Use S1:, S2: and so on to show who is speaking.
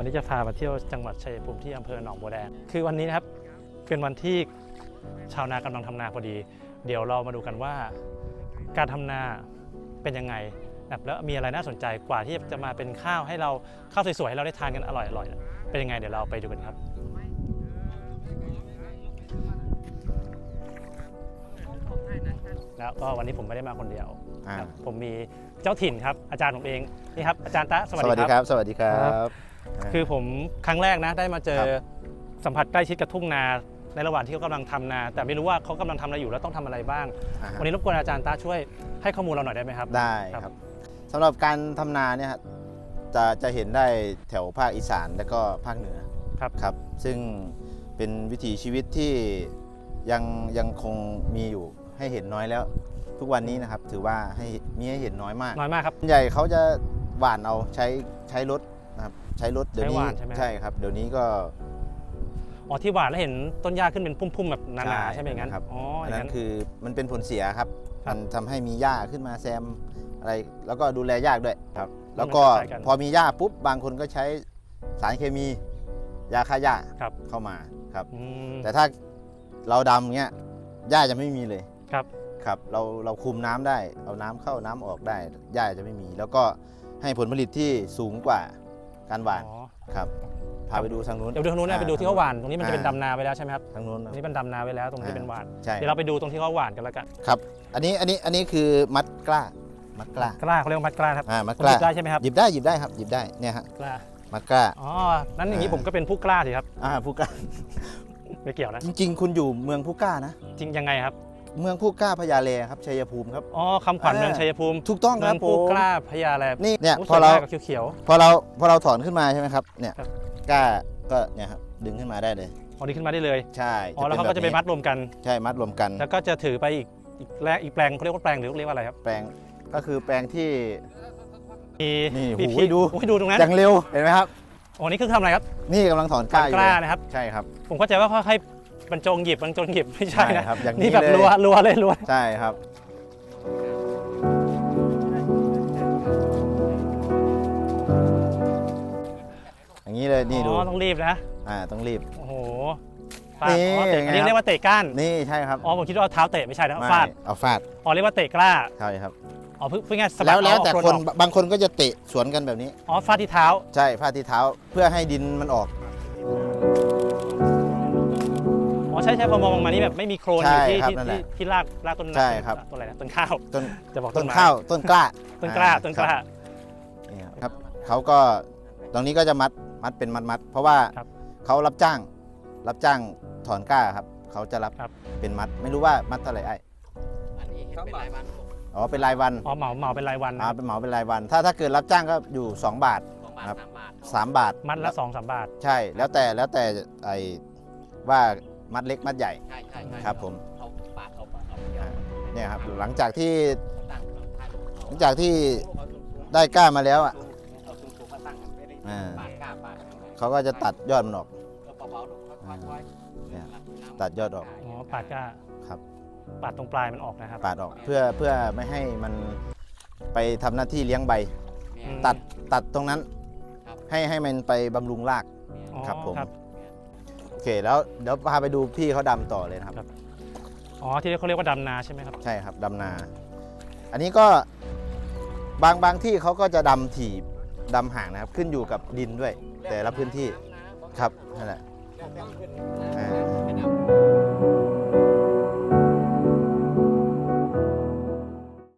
S1: มาเที่ยวจังหวัดชัยภูมิที่อำเภอหนองบัวแดง คือวันนี้นะครับเป็นวันที่ชาวนากำลังทำนาพอดี เดี๋ยวเรามาดูกันว่า การทำนาเป็นยังไงนะครับแล้วมีอะไรน่าสนใจกว่าที่จะมาเป็นข้าวให้เราข้าวสวยๆให้เราได้ทานกันอร่อยๆ เป็นยังไงเดี๋ยวเราไปดูกันครับแล้วก็วันนี้ผมไม่ได้มาคนเดียว
S2: อ่า
S1: ครับผมมีเจ้าถิ่นครับ อาจารย์ผมเองนี่ครับอาจารย์ตะสวัส
S2: สวัส
S1: ดี
S2: ดี
S1: ค
S2: ค
S1: รั
S2: รับบสวัสดีครับ
S1: คือผมครั้งแรกนะได้มาเจอ
S2: ครับ
S1: สัมผัสใกล้ชิดกับทุ่งนาในระหว่างที่เขากำลังทำนา แต่ไม่รู้ว่าเขากำลังทำอะไรอยู่แล้วต้องทำอะไรบ้าง
S2: อ่าฮะ
S1: วันนี้รบกวนอาจารย์ตาช่วยให้ข้อมูลเราหน่อยได้ไหมครับ
S2: ได้
S1: ครับ
S2: ครับสำหรับการทำนาเนี่ยฮะจะจะเห็นได้แถวภาคอีสานและก็ภาคเหนือ
S1: ครับ
S2: ครับ ซึ่งเป็นวิถีชีวิตที่ยังยังคงมีอยู่ให้เห็นน้อยแล้ว ทุกวันนี้นะครับถือว่าให้มีให้เห็นน้อยมาก
S1: น้อยมากครับ
S2: ส่วนใหญ่เขาจะหว่านเอาใช้ใช้รถ นะครับใช้รถเดี๋ยว
S1: ใช้ห
S2: นี้
S1: ว่านใช่ไหม
S2: ใช่ครับ เดี๋ยวนี้ก็
S1: อ๋อที่หวานแล้วเห็นต้นหญ้าขึ้นเป็นพุ่มๆแบบหนา
S2: ใช่
S1: ๆใช่ไหมอย่างนั้น
S2: ครับ
S1: อ๋ออ
S2: อัน
S1: ย่าง
S2: นั้
S1: นั้น น
S2: คือมันเป็นผลเสียครับ
S1: ครับ
S2: มันทำให้มีหญ้าขึ้นมาแซมอะไร แล้วก็ดูแลยากด้วยครับ แล้วก็
S1: มันคล้ายๆกัน
S2: พอมีหญ้าปุ๊บบางคนก็ใช้สารเคมี ยาฆ่าหญ้า
S1: ครับ
S2: เข้ามาครับ
S1: อืม
S2: แต่ถ้าเราดำเงี้ยหญ้าจะไม่มีเลย
S1: ครับ
S2: ครับ เราเราคุมน้ำได้ เอาน้ำเข้าน้ำออกได้หญ้าจะไม่มี แล้วก็ให้ผลผลิตที่สูงกว่า การหว่าน
S1: อ๋อ
S2: ครับพาไปดูทางนู้น
S1: เดี๋ยวไปดูทางนู้นนะ
S2: อ่า
S1: ไปดูที่เขาหวานตรงนี้มันจะเป็น
S2: อ่า
S1: ดำนาไปแล้วใช่ไหมครับ
S2: ทางนู้น
S1: ตรงนี้เป็นดำนาไปแล้วตรงที่เป็นหวาน
S2: ใช่
S1: เดี๋ยวเราไปดูตรงที่เขาหวานกันแล้วกัน
S2: ครับ อันนี้อันนี้อันนี้คือมัดกล้า มัดกล้า
S1: กล้าเขาเรียกว่ามัดกล้าครับ
S2: อ่ามัด
S1: ผม
S2: กล้า
S1: หยิบได้ใช่ไหมครับ
S2: หยิบได้หยิบได้ครับหยิบได้เนี่ยฮะ
S1: กล้า
S2: มัดกล้า
S1: อ๋อนั้นอย่างนี้
S2: อ่า
S1: ผมก็เป็นผู้กล้าสิครับ
S2: อ่าผู้กล้า
S1: ไม่เกี่ยวนะ
S2: จริง ๆ คุณอยู่เมืองผู้กล้านะ
S1: จริงยังไงครับ
S2: เมืองผู้กล้าพญาเลครับชัยภูมิครับ
S1: อ๋อคำขวัญ
S2: อ่า
S1: เมืองชัยภูมิ
S2: ถูกต้อง
S1: เมื
S2: ค
S1: อ
S2: รับ
S1: ง
S2: ผ
S1: ผู้
S2: ม
S1: กล้าพญาอะไร
S2: นี่เนี่ย
S1: โอ้
S2: พอเรา
S1: สวยมกกับเขียว
S2: พอเราพอเราถอนขึ้นมาใช่ไหมครับเนี่ย
S1: ครับ
S2: กล้าก็เนี่ยครับดึงขึ้นมาได้เลย
S1: ๆอ๋อนี่ขึ้นมาได้เลย
S2: ใช่
S1: อ๋อแล้วเขาก็จะไปมัดรวมกัน
S2: ใช่มัดรวมกัน
S1: แล้วก็จะถือไปอีกอีกแปลงอีกแปลงเขาเรียกว่าแปลงหรือเรียกว่าอะไรครับ
S2: แปลงก็คือแปลงที่
S1: มี
S2: นี่
S1: มี
S2: โอ้โห
S1: พี่
S2: ดู
S1: โอ้ยดูตรงนั้น
S2: อย่างเร็วเห็นไหมครับ
S1: อ๋อนี่คือทำอะไรครับ
S2: นี่กำลังถอนกล้าอยู่
S1: กล้า
S2: เลย
S1: นะครับ
S2: ใช่ครับ
S1: ผมเข้าใจว่าค่อยๆ บรรจงหยิบบรรจงหยิบไม่ใช่นะครับ
S2: อย่าง
S1: นี่
S2: นี้
S1: แบบ
S2: เลย
S1: รัวรัวเลยรัว
S2: ใช่ครับ อย่างนี้เลยนี่ดู
S1: อ๋อ ต้องรีบนะ
S2: อ่าต้องรีบ
S1: โอ้โหฟาด
S2: นี่
S1: อ๋อเตะ
S2: ไง
S1: อันนี้
S2: ครับ
S1: เรียกว่าเตะก้าน
S2: นี่ใช่ครับ
S1: อ๋อ ผมคิดว่าเอาเท้าเตะไม่ใช่นะ
S2: ไม่
S1: ฟาด
S2: เอาฟาด
S1: อ๋อ เรียกว่าเตะกล้า
S2: ใช่ครับ
S1: อ๋อเพิ่งเพิ่งไงสะบั
S2: แล้
S1: ด
S2: วแล้ว
S1: เอา
S2: แต่
S1: โร
S2: คน
S1: ออก
S2: บางคนก็จะเตะสวนกันแบบนี้
S1: อ๋อ ฟาดที่เท้า
S2: ใช่ฟาดที่เท้าเพื่อให้ดินมันออก
S1: ช่ใช่พอมองมานี่แบบไม่มีโครนอยู่ที่
S2: ใช่ครับ
S1: ที่
S2: นั่นแห
S1: ที่
S2: ละ
S1: ที่รากรากต้น
S2: ใช่ครับ
S1: ต้นอะไรนะต้นข้าว
S2: ต้น
S1: จะบอก
S2: ต้
S1: ต้
S2: น
S1: นไม้
S2: ข้าวต้นกล้า
S1: ต้นกล้า
S2: อ่
S1: ต้นกล้า
S2: ครับนี่ครับเขาก็ตรงนี้ก็จะมัดมัดเป็นมัดมัดๆเพราะว่า
S1: ครับ
S2: เขารับจ้าง รับจ้างถอนกล้าครับเขาจะรับ
S1: ครับ
S2: เป็นมัด ไม่รู้ว่ามัดเท่าไหร่ไอ้
S3: อันนี้เห็นเป็นรายวันผม
S2: อ๋อเป็นรายวัน
S1: อ๋อเหมาเหมาเป็นรายวันนะ
S2: อ่า
S1: ครับ
S2: เป็นเหมาเป็นรายวัน ถ้าถ้าเกิดรับจ้างก็อยู่ 2 บาท
S3: สองบาท
S2: ครับ
S3: สามบาท
S2: 3 บาท
S1: มัดละสองสามบาท
S2: ใช่แล้วแต่แล้วแต่ไอ้ว่า มัดเล็กมัดใหญ่
S3: ใช่ใช่ใช่
S2: ครับผม
S3: เขาปาดเขาปาดเอาเดียว
S2: เนี่ยครับหลังจากที่
S3: เขาตั้งเขาถ่ายรูปเขา
S2: หลังจากที่ได้กล้ามาแล้วอะ
S3: เอาสูงๆมาตั้งไม่ได้
S2: อ่า
S3: ปาดกล้าปาดอะไร
S2: เขาก็จะตัดยอดมันออก
S3: เอาเบาๆลูกค่อยๆ
S2: เนี่ย
S3: รับน้ำ
S2: ตัดยอดออก
S1: อ๋อปาดกล้า
S2: ครับ
S1: ปาดตรงปลายมันออกนะครับ
S2: ปาดออกเพื่อเพื่อไม่ให้มันไปทำหน้าที่เลี้ยงใบ
S3: เนี่ย
S1: อืม
S2: ตัดตัดตรงนั้น
S3: ครับ
S2: ให้ให้มันไปบำรุงราก
S1: อ๋อ
S2: ครับผม
S1: ครับ
S2: โอ เคแล้วเดี๋ยวพาไปดูพี่เขาดำต่อเลยนะครับ
S1: ครับ อ๋อที่เขาเรียกว่าดำนาใช่ไหมครับ
S2: ใช่ครับดำนา อันนี้ก็บางบางที่เขาก็จะดำถี่ดำห่างนะครับ ขึ้นอยู่กับดินด้วย แต่ละพื้นที่ครับนั่นแหละอ่า